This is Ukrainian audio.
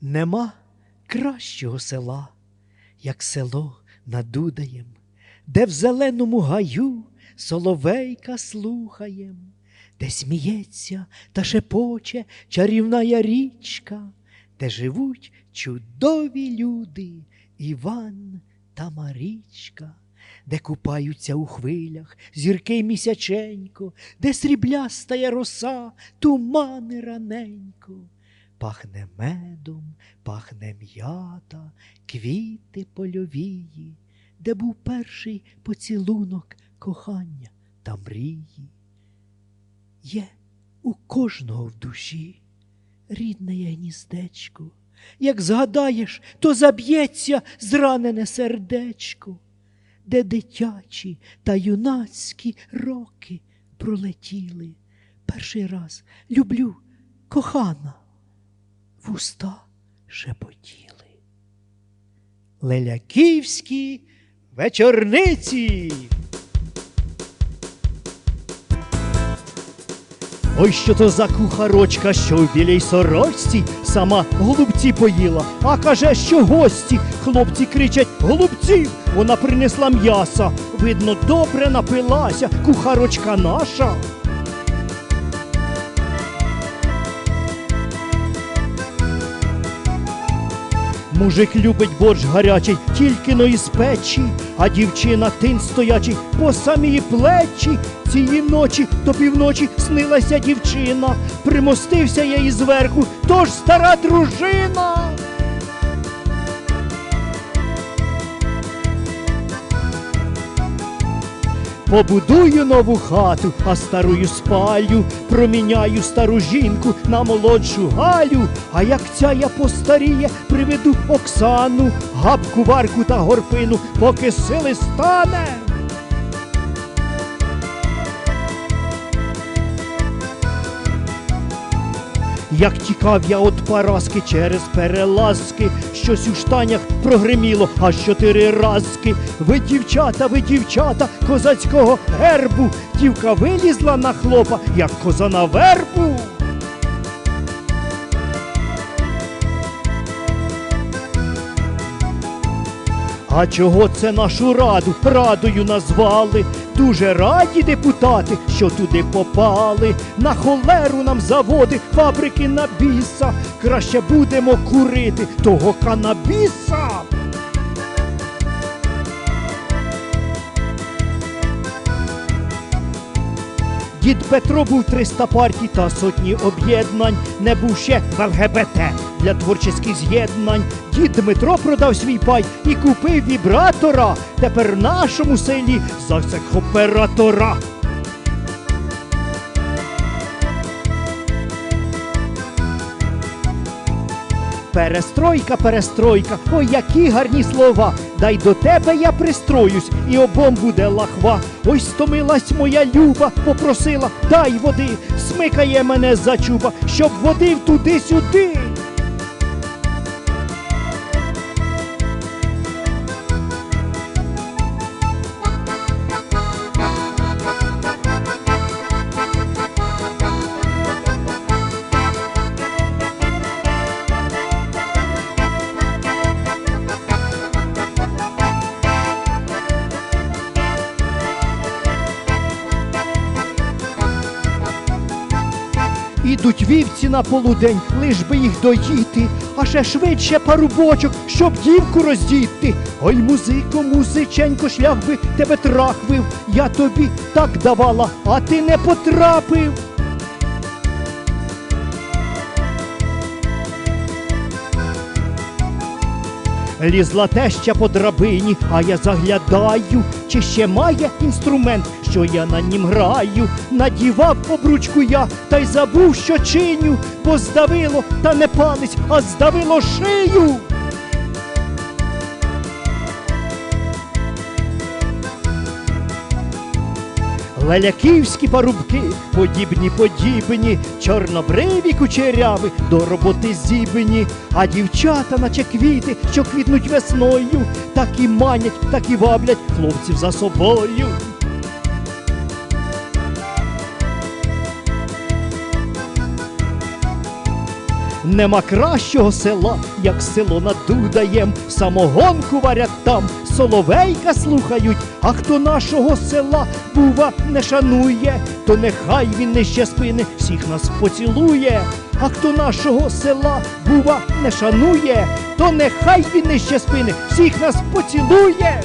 Нема кращого села, як село над Дудаєм, де в зеленому гаю соловейка слухаєм, де сміється та шепоче чарівна річка, де живуть чудові люди Іван та Марічка, де купаються у хвилях зірки місяченько, де сріблястая роса, тумани раненько. Пахне медом, пахне м'ята, квіти польовії, де був перший поцілунок кохання та мрії. Є у кожного в душі рідне гніздечко. Як згадаєш, то заб'ється зранене сердечко, де дитячі та юнацькі роки пролетіли. Перший раз люблю, кохана вуста шепотіли. Леляківські вечорниці. Ой, що то за кухарочка, що в білій сорочці сама голубці поїла, а каже, що гості. Хлопці кричать голубців, вона принесла м'яса. Видно, добре напилася, кухарочка наша. Мужик любить борщ гарячий, тільки но із печі, а дівчина тин стоячий по самі плечі. Цієї ночі до півночі снилася дівчина, примостився я їй зверху, тож стара дружина. Побудую нову хату, а старую спалю, проміняю стару жінку на молодшу Галю. А як ця я постаріє, приведу Оксану, габку, варку та горпину, поки сили стане. Як тікав я от Параски через перелазки, щось у штанях прогриміло аж чотири разки. Ви, дівчата, ви, дівчата, козацького гербу, дівка вилізла на хлопа, як коза на вербу. А чого це нашу раду радою назвали? Дуже раді депутати, що туди попали. На холеру нам заводи, фабрики на біса. Краще будемо курити того канабіса. Дід Петро був 300 партій та сотні об'єднань, не був ще в ЛГБТ для творчих з'єднань. Дід Дмитро продав свій пай і купив вібратора. Тепер в нашому селі засек оператора. Перестройка, перестройка, ой, які гарні слова. Дай до тебе я пристроюсь, і обом буде лахва. Ой, стомилась моя люба, попросила, дай води, смикає мене за чуба, щоб водив туди-сюди. Ідуть вівці на полудень, лиш би їх доїти, а ще швидше парубочок, щоб дівку роздіти. Ой, музико, музиченько, шлях би тебе трахвив. Я тобі так давала, а ти не потрапив. Лізла теща по драбині, а я заглядаю, чи ще має інструмент, що я на нім граю. Надівав обручку я, та й забув, що чиню, бо здавило, та не палець, а здавило шию. Леляківські парубки, подібні, подібні, чорнобриві кучеряви до роботи зібні, а дівчата, наче квіти, що квітнуть весною, так і манять, так і ваблять хлопців за собою. Нема кращого села, як село над Дудаєм, самогонку варять там, соловейка слухають, а хто нашого села бува не шанує, то нехай він нижче спини всіх нас поцілує. А хто нашого села бува не шанує, то нехай він нижче спини всіх нас поцілує.